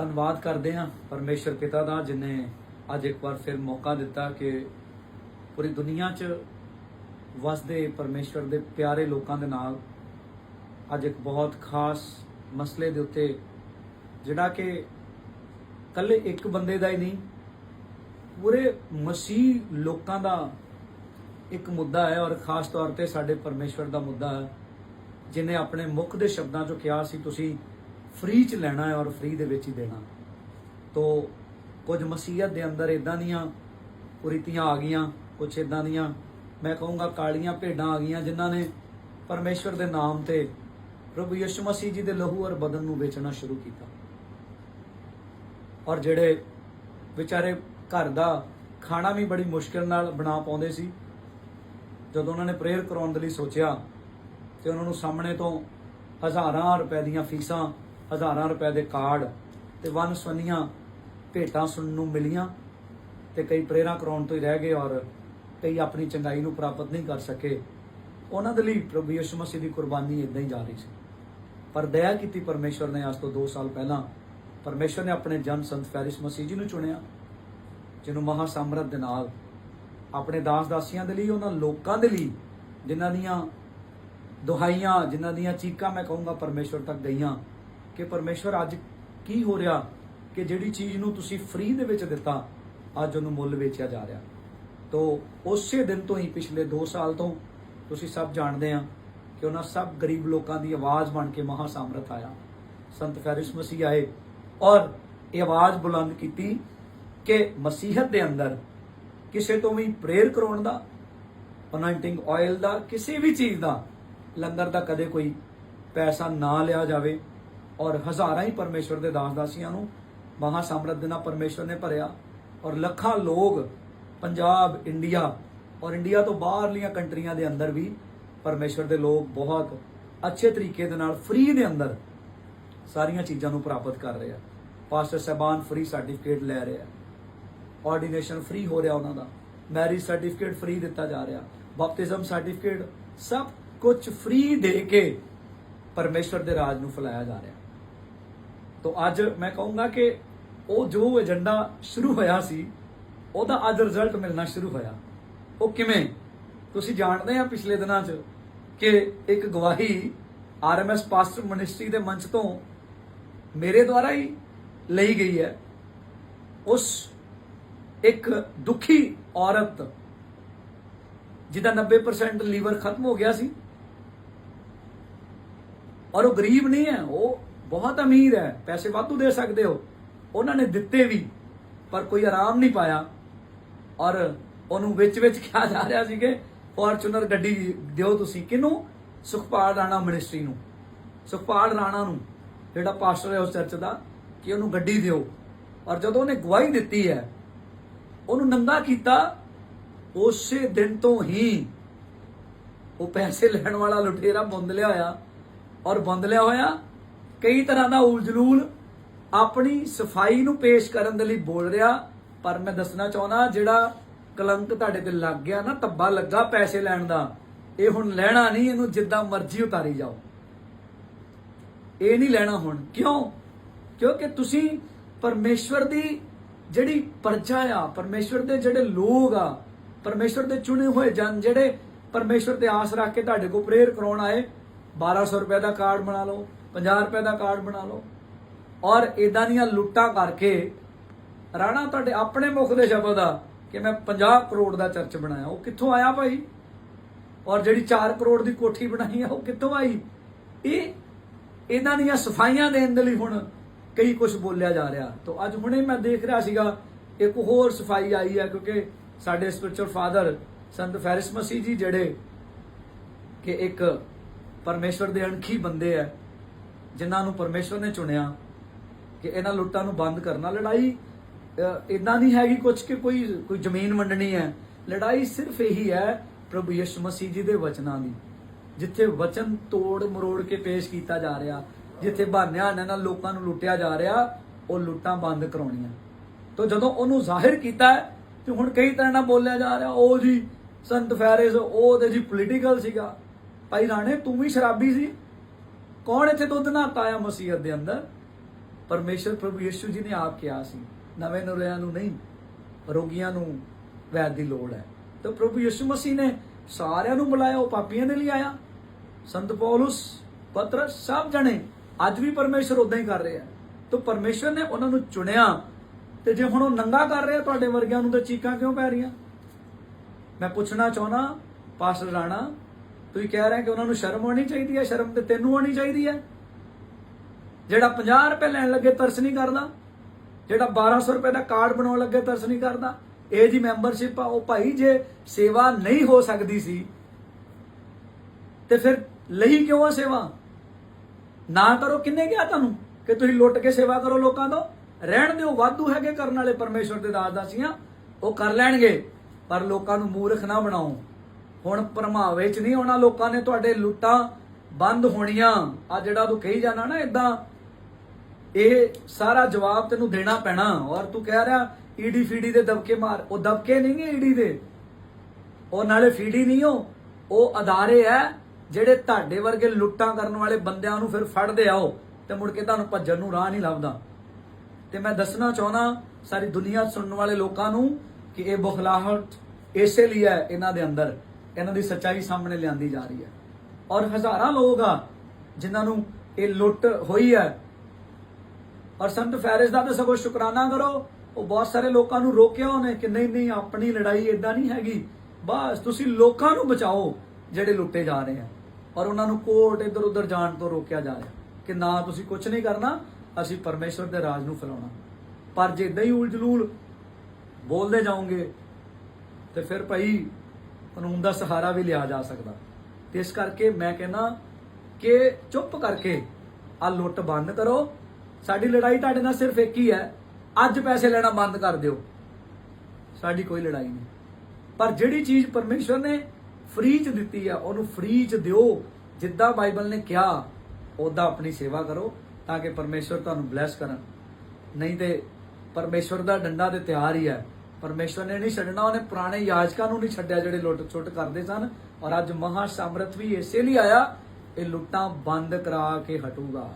ਧੰਨਵਾਦ ਕਰਦੇ ਹਾਂ ਪਰਮੇਸ਼ਰ ਪਿਤਾ ਦਾ ਜਿਨੇ ਅੱਜ ਇੱਕ ਵਾਰ ਫਿਰ ਮੌਕਾ ਦਿੱਤਾ ਕਿ ਪੂਰੀ ਦੁਨੀਆ 'ਚ ਵਸਦੇ ਪਰਮੇਸ਼ਰ ਦੇ ਪਿਆਰੇ ਲੋਕਾਂ ਦੇ ਨਾਲ ਅੱਜ ਇੱਕ ਬਹੁਤ ਖਾਸ ਮਸਲੇ ਦੇ ਉੱਤੇ ਜਿਹੜਾ ਕਿ ਕੱਲੇ ਇੱਕ ਬੰਦੇ ਦਾ ਹੀ ਨਹੀਂ, ਪੂਰੇ ਮਸੀਹ ਲੋਕਾਂ ਦਾ ਇੱਕ ਮੁੱਦਾ ਹੈ ਔਰ ਖਾਸ ਤੌਰ ਤੇ ਸਾਡੇ ਪਰਮੇਸ਼ਵਰ ਦਾ ਮੁੱਦਾ ਹੈ, ਜਿਨੇ ਆਪਣੇ ਮੁੱਖ ਦੇ ਸ਼ਬਦਾਂ 'ਚੋਂ ਕਿਹਾ ਸੀ, ਤੁਸੀਂ ਫ੍ਰੀ 'ਚ ਲੈਣਾ ਹੈ ਔਰ ਫ੍ਰੀ ਦੇ ਵਿੱਚ ਹੀ ਦੇਣਾ। ਤੋ ਕੁਝ ਮਸੀਹਤ ਦੇ ਅੰਦਰ ਇਦਾਂ ਦੀਆਂ ਕੁਰੀਤੀਆਂ ਆ ਗਈਆਂ, ਕੁਝ ਇਦਾਂ ਦੀਆਂ, ਮੈਂ ਕਹੂੰਗਾ ਕਾਲੀਆਂ ਭੇਡਾਂ ਆ ਗਈਆਂ ਜਿਨ੍ਹਾਂ ਨੇ ਪਰਮੇਸ਼ਵਰ ਦੇ ਨਾਮ ਤੇ ਪ੍ਰਭੂ ਯਿਸੂ ਮਸੀਹ ਜੀ ਦੇ ਲਹੂ ਔਰ ਬਦਨ ਨੂੰ ਵੇਚਣਾ ਸ਼ੁਰੂ ਕੀਤਾ। ਔਰ ਜਿਹੜੇ ਵਿਚਾਰੇ ਘਰ ਦਾ ਖਾਣਾ ਵੀ ਬੜੀ ਮੁਸ਼ਕਿਲ ਨਾਲ ਬਣਾ ਪਾਉਂਦੇ ਸੀ, ਜਦੋਂ ਉਹਨਾਂ ਨੇ ਪ੍ਰੇਅਰ ਕਰਾਉਣ ਦੇ ਲਈ ਸੋਚਿਆ, ਤੇ ਉਹਨਾਂ ਨੂੰ ਸਾਹਮਣੇ ਤੋਂ ਹਜ਼ਾਰਾਂ ਰੁਪਏ ਦੀਆਂ ਫੀਸਾਂ ਹਜ਼ਾਰਾਂ ਰੁਪਏ ਦੇ ਕਾਰਡ ਤੇ ਵਨ ਸਵੰਨੀਆਂ ਭੇਟਾਂ ਸੁਣਨ ਨੂੰ ਮਿਲੀਆਂ ਤੇ ਕਈ ਪ੍ਰੇਰਾਂ ਕਰਾਉਣ ਤੋਂ ਹੀ ਰਹਿ ਗਏ ਔਰ ਕਈ ਆਪਣੀ ਚੰਗਾਈ ਨੂੰ ਪ੍ਰਾਪਤ ਨਹੀਂ ਕਰ ਸਕੇ। ਉਹਨਾਂ ਦੇ ਲਈ ਪ੍ਰਭੂ ਯਿਸੂ ਮਸੀਹ ਦੀ ਕੁਰਬਾਨੀ ਇਦਾਂ ਹੀ ਜਾ ਰਹੀ ਸੀ। ਪਰ ਦਇਆ ਕੀਤੀ ਪਰਮੇਸ਼ਵਰ ਨੇ ਅੱਜ ਤੋਂ 2 ਸਾਲ ਪਹਿਲਾਂ ਪਰਮੇਸ਼ਵਰ ਨੇ ਆਪਣੇ ਜਨ ਸੰਤ ਫੈਰਿਸ ਮਸੀਹ ਜੀ ਨੂੰ ਚੁਣਿਆ, ਜਿਹਨੂੰ ਮਹਾ ਸਮਰੱਥ ਦੇ ਨਾਲ ਆਪਣੇ ਦਾਸ ਦਾਸੀਆਂ ਦੇ ਲਈ, ਉਹਨਾਂ ਲੋਕਾਂ ਦੇ ਲਈ ਜਿਨ੍ਹਾਂ ਦੀਆਂ ਦੁਹਾਈਆਂ, ਜਿਨ੍ਹਾਂ ਦੀਆਂ ਚੀਕਾਂ ਮੈਂ ਕਹੂੰਗਾ ਪਰਮੇਸ਼ਵਰ ਤੱਕ ਗਈਆਂ ਕਿ ਪਰਮੇਸ਼ਵਰ ਅੱਜ ਕੀ ਹੋ ਰਿਹਾ ਕਿ ਜਿਹੜੀ ਚੀਜ਼ ਨੂੰ ਤੁਸੀਂ ਫ੍ਰੀ ਦੇ ਵਿੱਚ ਦਿੱਤਾ, ਅੱਜ ਉਹਨੂੰ ਮੁੱਲ ਵੇਚਿਆ ਜਾ ਰਿਹਾ। ਤੋ ਉਸੇ ਦਿਨ ਤੋਂ ਹੀ ਪਿਛਲੇ 2 ਸਾਲ ਤੋਂ ਤੁਸੀਂ ਸਭ ਜਾਣਦੇ ਆ ਕਿ ਉਹਨਾਂ ਸਭ ਗਰੀਬ ਲੋਕਾਂ ਦੀ ਆਵਾਜ਼ ਬਣ ਕੇ ਮਹਾ ਸਮਰਥ ਆਇਆ। ਸੰਤ ਫੈਰਿਸ ਮਸੀਹ ਆਏ ਔਰ ਇਹ ਆਵਾਜ਼ ਬੁਲੰਦ ਕੀਤੀ ਕਿ ਮਸੀਹਤ ਦੇ ਅੰਦਰ ਕਿਸੇ ਤੋਂ ਵੀ ਪ੍ਰੇਅਰ ਕਰਾਉਣ ਦਾ ਅਨੋਇੰਟਿੰਗ ਆਇਲ ਦਾ, ਕਿਸੇ ਵੀ ਚੀਜ਼ ਦਾ ਲੰਗਰ ਦਾ ਕਦੇ ਕੋਈ ਪੈਸਾ ਨਾ ਲਿਆ ਜਾਵੇ। ਔਰ ਹਜ਼ਾਰਾਂ ਹੀ ਪਰਮੇਸ਼ਵਰ ਦੇ ਦਾਸ ਦਾਸੀਆਂ ਨੂੰ ਮਹਾ ਸਮਰੱਥ ਦੇ ਨਾਲ ਪਰਮੇਸ਼ਵਰ ਨੇ ਭਰਿਆ ਔਰ ਲੱਖਾਂ ਲੋਕ ਪੰਜਾਬ, ਇੰਡੀਆ ਔਰ ਇੰਡੀਆ ਤੋਂ ਬਾਹਰਲੀਆਂ ਕੰਟਰੀਆਂ ਦੇ ਅੰਦਰ ਵੀ ਪਰਮੇਸ਼ਵਰ ਦੇ ਲੋਕ ਬਹੁਤ ਅੱਛੇ ਤਰੀਕੇ ਦੇ ਨਾਲ ਫ੍ਰੀ ਦੇ ਅੰਦਰ ਸਾਰੀਆਂ ਚੀਜ਼ਾਂ ਨੂੰ ਪ੍ਰਾਪਤ ਕਰ ਰਹੇ ਆ। ਪਾਸਟਰ ਸਹਿਬਾਨ ਫ੍ਰੀ ਸਰਟੀਫਿਕੇਟ ਲੈ ਰਹੇ ਆ। ਆਰਡੀਨੇਸ਼ਨ ਫ੍ਰੀ ਹੋ ਰਿਹਾ ਉਹਨਾਂ ਦਾ। ਮੈਰਿਜ ਸਰਟੀਫਿਕੇਟ ਫ੍ਰੀ ਦਿੱਤਾ ਜਾ ਰਿਹਾ। ਬਪਤਿਜ਼ਮ ਸਰਟੀਫਿਕੇਟ ਸਭ ਕੁਝ ਫ੍ਰੀ ਦੇ ਕੇ ਪਰਮੇਸ਼ਵਰ ਦੇ ਰਾਜ ਨੂੰ ਫੈਲਾਇਆ ਜਾ ਰਿਹਾ। ਤੋਂ ਅੱਜ ਮੈਂ ਕਹੂੰਗਾ ਕਿ ਉਹ ਜੋ ਏਜੰਡਾ ਸ਼ੁਰੂ ਹੋਇਆ ਸੀ, ਉਹਦਾ ਅੱਜ ਰਿਜ਼ਲਟ ਮਿਲਣਾ ਸ਼ੁਰੂ ਹੋਇਆ। ਉਹ ਕਿਵੇਂ? ਤੁਸੀਂ ਜਾਣਦੇ ਆ ਪਿਛਲੇ ਦਿਨਾਂ 'ਚ ਕਿ ਇੱਕ ਗਵਾਹੀ ਆਰਐਮਐਸ ਪਾਸਟਰ ਮਿਨਿਸਟਰੀ ਦੇ ਮੰਚ ਤੋਂ ਮੇਰੇ ਦੁਆਰਾ ਹੀ ਲਈ ਗਈ ਹੈ। ਉਸ ਇੱਕ ਦੁਖੀ ਔਰਤ ਜਿਹਦਾ 90% ਲੀਵਰ ਖਤਮ ਹੋ ਗਿਆ ਸੀ। ਔਰ ਉਹ ਗਰੀਬ ਨਹੀਂ ਹੈ, ਉਹ ਬਹੁਤ ਅਮੀਰ ਹੈ, ਪੈਸੇ ਵਾਧੂ ਦੇ ਸਕਦੇ ਹੋ। ਉਹਨਾਂ ਨੇ ਦਿੱਤੇ ਵੀ, ਪਰ ਕੋਈ ਆਰਾਮ ਨਹੀਂ ਪਾਇਆ। ਔਰ ਉਹਨੂੰ ਵਿੱਚ ਵਿੱਚ ਕਿਹਾ ਜਾ ਰਿਹਾ ਸੀ ਕਿ ਫੋਰਚੂਨਰ ਗੱਡੀ ਦਿਓ ਤੁਸੀਂ ਕਿਹਨੂੰ? ਸੁਖਪਾਲ ਰਾਣਾ ਮਿਨਿਸਟਰੀ ਨੂੰ। ਸੁਖਪਾਲ ਰਾਣਾ ਨੂੰ, ਜਿਹੜਾ ਪਾਸਟਰ ਹੈ ਉਸ ਚਰਚ ਦਾ, ਕਿ ਉਹਨੂੰ ਗੱਡੀ ਦਿਓ। ਔਰ ਜਦੋਂ ਉਹਨੇ ਗਵਾਹੀ ਦਿੱਤੀ ਹੈ, ਉਹਨੂੰ ਨੰਗਾ ਕੀਤਾ, ਉਸੇ ਦਿਨ ਤੋਂ ਹੀ ਉਹ ਪੈਸੇ ਲੈਣ ਵਾਲਾ ਲੁਟੇਰਾ ਬੰਦ ਲਿਆ ਹੋਇਆ। ਔਰ ਬੰਦ ਲਿਆ ਹੋਇਆ ਕਈ ਤਰ੍ਹਾਂ ਦਾ ਉਲਝਲੂਲ ਆਪਣੀ ਸਫ਼ਾਈ ਨੂੰ ਪੇਸ਼ ਕਰਨ ਦੇ ਲਈ ਬੋਲ ਰਿਹਾ, ਪਰ ਮੈਂ ਦੱਸਣਾ ਚਾਹੁੰਦਾ, ਜਿਹੜਾ ਕਲੰਕ ਤੁਹਾਡੇ ਤੇ ਲੱਗ ਗਿਆ ਨਾ, ਧੱਬਾ ਲੱਗਾ ਪੈਸੇ ਲੈਣ ਦਾ, ਇਹ ਹੁਣ ਲੈਣਾ ਨਹੀਂ, ਇਹਨੂੰ ਜਿੱਦਾਂ ਮਰਜ਼ੀ ਉਤਾਰੀ ਜਾਓ। ਇਹ ਨਹੀਂ ਲੈਣਾ ਹੁਣ। ਕਿਉਂ? ਕਿਉਂਕਿ ਤੁਸੀਂ ਪਰਮੇਸ਼ਵਰ ਦੀ ਜਿਹੜੀ ਪਰਜਾ ਆ, ਪਰਮੇਸ਼ਵਰ ਦੇ ਜਿਹੜੇ ਲੋਕ ਆ, ਪਰਮੇਸ਼ਵਰ ਦੇ ਚੁਣੇ ਹੋਏ ਜਨ ਜਿਹੜੇ ਪਰਮੇਸ਼ਵਰ ਤੇ ਆਸ ਰੱਖ ਕੇ ਤੁਹਾਡੇ ਕੋਲ ਪ੍ਰੇਅਰ ਕਰਾਉਣ ਆਏ 1200 ਰੁਪਏ ਦਾ ਕਾਰਡ ਬਣਾ ਲਓ 50 ਰੁਪਏ ਦਾ ਕਾਰਡ ਬਣਾ ਲਓ। ਔਰ ਇਦਾਂ ਦੀਆਂ ਲੁੱਟਾਂ ਕਰਕੇ ਰਾਣਾ ਤੁਹਾਡੇ ਆਪਣੇ ਮੁਖ ਦੇ ਸ਼ਬਦ ਆ ਕਿ ਮੈਂ 50 ਕਰੋੜ ਦਾ ਚਰਚ ਬਣਾਇਆ। ਉਹ ਕਿੱਥੋਂ ਆਇਆ ਭਾਈ? ਔਰ ਜਿਹੜੀ 4 ਕਰੋੜ ਦੀ ਕੋਠੀ ਬਣਾਈ ਆ, ਉਹ ਕਿੱਥੋਂ ਆਈ? ਇਹ ਇਹਨਾਂ ਦੀਆਂ ਸਫਾਈਆਂ ਦੇਣ ਦੇ ਲਈ ਹੁਣ ਕਈ ਕੁਝ ਬੋਲਿਆ ਜਾ ਰਿਹਾ। ਤੋਂ ਅੱਜ ਹੁਣੇ ਮੈਂ ਦੇਖ ਰਿਹਾ ਸੀਗਾ, ਇੱਕ ਹੋਰ ਸਫ਼ਾਈ ਆਈ ਹੈ ਕਿਉਂਕਿ ਸਾਡੇ ਸਪਿਰਚੁਅਲ ਫਾਦਰ ਸੰਤ ਫੈਰਿਸ ਮਸੀਹ ਜੀ ਜਿਹੜੇ ਕਿ ਇੱਕ ਪਰਮੇਸ਼ਵਰ ਦੇ ਅਣਖੀ ਬੰਦੇ ਆ ਜਿਨ੍ਹਾਂ ਨੂੰ ਪਰਮੇਸ਼ਵਰ ਨੇ ਚੁਣਿਆ ਕਿ ਇਹਨਾਂ ਲੁੱਟਾਂ ਨੂੰ ਬੰਦ ਕਰਨਾ ਲੜਾਈ ਇਦਾਂ ਨਹੀਂ ਹੈਗੀ ਕੁਝ ਕਿ ਕੋਈ ਕੋਈ ਜ਼ਮੀਨ ਵੰਡਣੀ ਹੈ। ਲੜਾਈ ਸਿਰਫ ਇਹੀ ਹੈ ਪ੍ਰਭੂ ਯਿਸੂ ਮਸੀਹ ਜੀ ਦੇ ਵਚਨਾਂ ਦੀ, ਜਿੱਥੇ ਵਚਨ ਤੋੜ ਮਰੋੜ ਕੇ ਪੇਸ਼ ਕੀਤਾ ਜਾ ਰਿਹਾ, ਜਿੱਥੇ ਬਹਾਨਿਆਂ ਨਾਲ ਲੋਕਾਂ ਨੂੰ ਲੁੱਟਿਆ ਜਾ ਰਿਹਾ, ਉਹ ਲੁੱਟਾਂ ਬੰਦ ਕਰਾਉਣੀਆਂ। ਤੋਂ ਜਦੋਂ ਉਹਨੂੰ ਜ਼ਾਹਿਰ ਕੀਤਾ ਤੇ ਹੁਣ ਕਈ ਤਰ੍ਹਾਂ ਨਾਲ ਬੋਲਿਆ ਜਾ ਰਿਹਾ, ਉਹ ਜੀ ਸੰਤ ਫੈਰਿਸ, ਉਹ ਤੇ ਜੀ ਪੋਲੀਟੀਕਲ ਸੀਗਾ। ਭਾਈ ਰਾਣੇ, ਤੂੰ ਵੀ ਸ਼ਰਾਬੀ ਸੀ? ਕੌਣ ਇੱਥੇ ਦੁੱਧ ਨਾ ਆ ਮਸੀਹਤ ਦੇ ਅੰਦਰ? ਪਰਮੇਸ਼ਰ ਪ੍ਰਭੂ ਯਿਸੂ ਜੀ ਨੇ ਆਪ ਕਿਹਾ ਸੀ, ਨਵੇਂ ਨੁਰਿਆਂ ਨੂੰ ਨਹੀਂ, ਰੋਗੀਆਂ ਨੂੰ ਵੈਦ ਦੀ ਲੋੜ ਹੈ। ਤਾਂ ਪ੍ਰਭੂ ਯਿਸੂ ਮਸੀਹ ਨੇ ਸਾਰਿਆਂ ਨੂੰ ਬੁਲਾਇਆ, ਉਹ ਪਾਪੀਆਂ ਦੇ ਲਈ ਆਇਆ। ਸੰਤ ਪੌਲਸ, ਪਤਰਸ, ਸਭ ਜਣੇ ਅੱਜ ਵੀ ਪਰਮੇਸ਼ਰ ਉਦਾਂ ਹੀ ਕਰ ਰਿਹਾ ਤਾਂ ਪਰਮੇਸ਼ਰ ਨੇ ਉਹਨਾਂ ਨੂੰ ਚੁਣਿਆ ਤੇ ਜੇ ਹੁਣ ਉਹ ਨੰਗਾ ਕਰ ਰਿਹਾ ਤੁਹਾਡੇ ਵਰਗਿਆਂ ਨੂੰ ਤਾਂ ਚੀਕਾਂ ਕਿਉਂ ਪੈ ਰਹੀਆਂ? ਮੈਂ ਪੁੱਛਣਾ ਚਾਹਣਾ ਪਾਸਟਰ ਰਾਣਾ ਤੁਸੀਂ ਕਹਿ ਰਹੇ ਕਿ ਉਹਨਾਂ ਨੂੰ ਸ਼ਰਮ ਆਉਣੀ ਚਾਹੀਦੀ ਹੈ, ਸ਼ਰਮ ਤੇ ਤੈਨੂੰ ਆਉਣੀ ਚਾਹੀਦੀ ਹੈ। ਜਿਹੜਾ 50 ਰੁਪਏ ਲੈਣ ਲੱਗੇ ਤਰਸ ਨਹੀਂ ਕਰਦਾ, ਜਿਹੜਾ 1200 ਰੁਪਏ ਦਾ ਕਾਰਡ ਬਣਾਉਣ ਲੱਗੇ ਤਰਸ ਨਹੀਂ ਕਰਦਾ, ਇਹ ਜੀ ਮੈਂਬਰਸ਼ਿਪ ਆ, ਉਹ ਭਾਈ ਜੇ ਸੇਵਾ ਨਹੀਂ ਹੋ ਸਕਦੀ ਸੀ, ਤੇ ਫਿਰ ਲਈ ਕਿਉਂ ਆ ਸੇਵਾ? ਨਾ ਕਰੋ ਕਿੰਨੇ ਕਿਹਾ ਤੁਹਾਨੂੰ ਕਿ ਤੁਸੀਂ ਲੁੱਟ ਕੇ ਸੇਵਾ ਕਰੋ ਲੋਕਾਂ ਤੋਂ? ਰਹਿਣ ਦਿਓ, ਵਾਧੂ ਹੈਗੇ ਕਰਨ ਵਾਲੇ ਪਰਮੇਸ਼ਵਰ ਦੇ ਦਾਸ ਦਾਸੀਆਂ ਉਹ ਕਰ ਲੈਣਗੇ, ਪਰ ਲੋਕਾਂ ਨੂੰ ਮੂਰਖ ਨਾ ਬਣਾਓ। ਹੁਣ ਭਰਮਾਵੇ ਚ ਨਹੀਂ ਆਉਣਾ, ਲੋਕਾਂ ਨੇ ਤੁਹਾਡੇ ਲੁੱਟਾਂ ਬੰਦ ਹੋਣੀਆਂ। ਆ ਜਿਹੜਾ ਤੂੰ ਕਹੀ ਜਾਣਾ ਨਾ ਇਦਾਂ ਇਹ ਸਾਰਾ ਜਵਾਬ ਤੈਨੂੰ ਦੇਣਾ ਪੈਣਾ। ਔਰ ਤੂੰ ਕਹਿ ਰਿਹਾ, ਈਡੀ ਫੀਡੀ ਦੇ ਦਬਕੇ ਮਾਰ। ਉਹ ਦਬਕੇ ਨਹੀਂ ਗੇ ਈਡੀ ਦੇ। ਉਹ ਨਾਲੇ ਫੀਡੀ ਨਹੀਂ ਹੋ ਉਹ ਅਦਾਰੇ ਹੈ ਜਿਹੜੇ ਤੁਹਾਡੇ ਵਰਗੇ ਲੁੱਟਾਂ ਕਰਨ ਵਾਲੇ ਬੰਦਿਆਂ ਨੂੰ ਫਿਰ ਫੜਦੇ ਆਓ ਤੇ ਮੁੜ ਕੇ ਤੁਹਾਨੂੰ ਭੱਜਣ ਨੂੰ ਰਾਹ ਨਹੀਂ ਲੱਭਦਾ। ਤੇ ਮੈਂ ਦੱਸਣਾ ਚਾਹੁੰਦਾ, ਸਾਰੀ ਦੁਨੀਆ ਸੁਣਨ ਵਾਲੇ ਲੋਕਾਂ ਨੂੰ ਕਿ ਇਹ ਬੁਖਲਾਹਟ ਇਸੇ ਲਈ ਹੈ ਇਹਨਾਂ ਦੇ ਅੰਦਰ। ਇਹਨਾਂ ਦੀ ਸੱਚਾਈ ਸਾਹਮਣੇ ਲਿਆਂਦੀ ਜਾ ਰਹੀ ਹੈ। ਔਰ ਹਜ਼ਾਰਾਂ ਲੋਕ ਆ, ਜਿਨ੍ਹਾਂ ਨੂੰ ਇਹ ਲੁੱਟ ਹੋਈ ਹੈ। ਔਰ ਸੰਤ ਫੈਰਿਸ ਦਾ ਤਾਂ ਸਗੋਂ ਸ਼ੁਕਰਾਨਾ ਕਰੋ, ਉਹ ਬਹੁਤ ਸਾਰੇ ਲੋਕਾਂ ਨੂੰ ਰੋਕਿਆ ਉਹਨੇ ਕਿ ਨਹੀਂ ਨਹੀਂ, ਆਪਣੀ ਲੜਾਈ ਇਦਾਂ ਨਹੀਂ ਹੈਗੀ। ਬਸ ਤੁਸੀਂ ਲੋਕਾਂ ਨੂੰ ਬਚਾਓ ਜਿਹੜੇ ਲੁੱਟੇ ਜਾ ਰਹੇ ਆ। ਔਰ ਉਹਨਾਂ ਨੂੰ ਕੋਰਟ ਇੱਧਰ ਉੱਧਰ ਜਾਣ ਤੋਂ ਰੋਕਿਆ ਜਾ ਰਿਹਾ ਕਿ ਨਾ ਤੁਸੀਂ ਕੁਝ ਨਹੀਂ ਕਰਨਾ, ਅਸੀਂ ਪਰਮੇਸ਼ਵਰ ਦੇ ਰਾਜ ਨੂੰ ਫੈਲਾਉਣਾ। ਪਰ ਜੇ ਇਦਾਂ ਹੀ ਉਲਝਲੂਲ ਬੋਲਦੇ ਜਾਓਗੇ, ਤੇ ਫਿਰ ਭਾਈ ਕਾਨੂੰਨ ਦਾ ਸਹਾਰਾ ਵੀ ਲਿਆ ਜਾ ਸਕਦਾ। ਤੇ ਇਸ ਕਰਕੇ ਮੈਂ ਕਹਿੰਦਾ ਕਿ ਚੁੱਪ ਕਰਕੇ ਆ ਲੁੱਟ ਬੰਦ ਕਰੋ। ਸਾਡੀ ਲੜਾਈ ਤੁਹਾਡੇ ਨਾਲ ਸਿਰਫ ਇੱਕ ਹੀ ਹੈ। ਅੱਜ ਪੈਸੇ ਲੈਣਾ ਬੰਦ ਕਰ ਦਿਓ। ਸਾਡੀ ਕੋਈ ਲੜਾਈ ਨਹੀਂ। ਪਰ ਜਿਹੜੀ ਚੀਜ਼ ਪਰਮੇਸ਼ਵਰ ਨੇ ਫ੍ਰੀ ਚ ਦਿੱਤੀ ਆ, ਉਹਨੂੰ ਫ੍ਰੀ ਚ ਦਿਓ। ਜਿੱਦਾਂ ਬਾਈਬਲ ਨੇ ਕਿਹਾ ਉਦਾਂ ਆਪਣੀ ਸੇਵਾ ਕਰੋ ਤਾਂ ਕਿ ਪਰਮੇਸ਼ਵਰ ਤੁਹਾਨੂੰ ਬਲੈਸ ਕਰਨ। ਨਹੀਂ ਤੇ ਪਰਮੇਸ਼ਵਰ ਦਾ ਡੰਡਾ ਤੇ ਤਿਆਰ ਹੀ ਹੈ। ਪਰਮੇਸ਼ਵਰ ਨੇ ਨਹੀਂ ਛੱਡਣਾ, ਉਹਨੇ ਪੁਰਾਣੇ ਯਾਜਕਾਂ ਨੂੰ ਨਹੀਂ ਛੱਡਿਆ ਜਿਹੜੇ ਲੁੱਟ ਛੁੱਟ ਕਰਦੇ ਸਨ ਔਰ ਅੱਜ ਮਹਾ ਸਮਰਥ ਵੀ ਇਸੇ ਲਈ ਆਇਆ, ਇਹ ਲੁੱਟਾਂ ਬੰਦ ਕਰਾ ਕੇ ਹਟੂਗਾ।